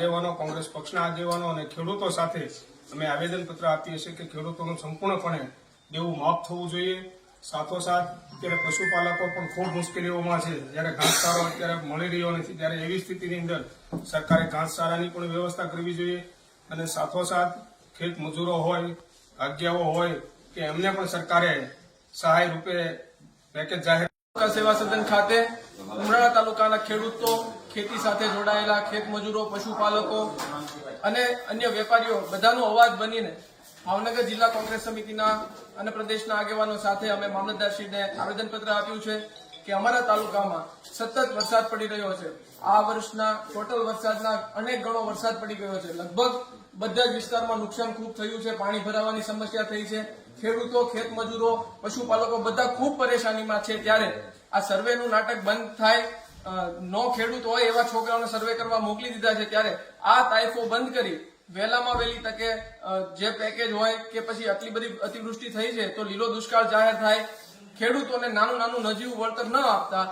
આગેવાનો, કોંગ્રેસ પક્ષના આગેવાનો અને ખેડૂતો સાથે અમે આવેદનપત્ર આપીએ છીએ કે ખેડૂતોનું સંપૂર્ણપણે દેવું માફ થવું જોઈએ. સાથોસાથ અત્યારે પશુપાલકો પણ ખૂબ મુશ્કેલીઓમાં છે. જ્યારે ઘાસચારો અત્યારે મળી રહ્યો નથી, ત્યારે એવી સ્થિતિની અંદર સરકારે ઘાસચારાની પણ વ્યવસ્થા કરવી જોઈએ. અને સાથોસાથ ખેત મજૂરો હોય ભાગ્યાઓ હોય, કે એમને પણ સરકારે સહાય રૂપે પેકેજ જાહેર સેવા સદન ખાતે ઉમરાળા તાલુકાના ખેડૂતો ખેતી સાથે જોડાયેલા ખેત મજૂરો, પશુપાલકો અને અન્ય વેપારીઓ બધાનો અવાજ બનીને ભાવનગર જિલ્લા કોંગ્રેસ સમિતિના અને પ્રદેશના આગેવાનો સાથે અમે મામલતદારશ્રીને આવેદનપત્ર આપ્યું છે કે અમારા તાલુકામાં સતત વરસાદ પડી રહ્યો છે. આ વર્ષના ટોટલ વરસાદના અનેક ગણો વરસાદ પડી ગયો છે. લગભગ બધા જ વિસ્તારમાં નુકસાન ખૂબ થયું છે, પાણી ભરાવાની સમસ્યા થઈ છે. ખેડૂતો, ખેત મજૂરો, પશુપાલકો બધા ખૂબ પરેશાનીમાં છે. ત્યારે આ સર્વેનું નાટક બંધ થાય નો ખેડૂત હોય એવા છોકરાઓને સર્વે કરવા મોકલી દીધા છે ત્યારે આ તાઇફો બંધ કરી, વહેલામાં વહેલી તકે જે પેકેજ હોય કે પછી આટલી બધી અતિવૃષ્ટિ થઈ છે, તો લીલો દુષ્કાળ જાહેર થાય. ખેડૂતોને નાનું નાનું નજીવું વળતર ન આપતા.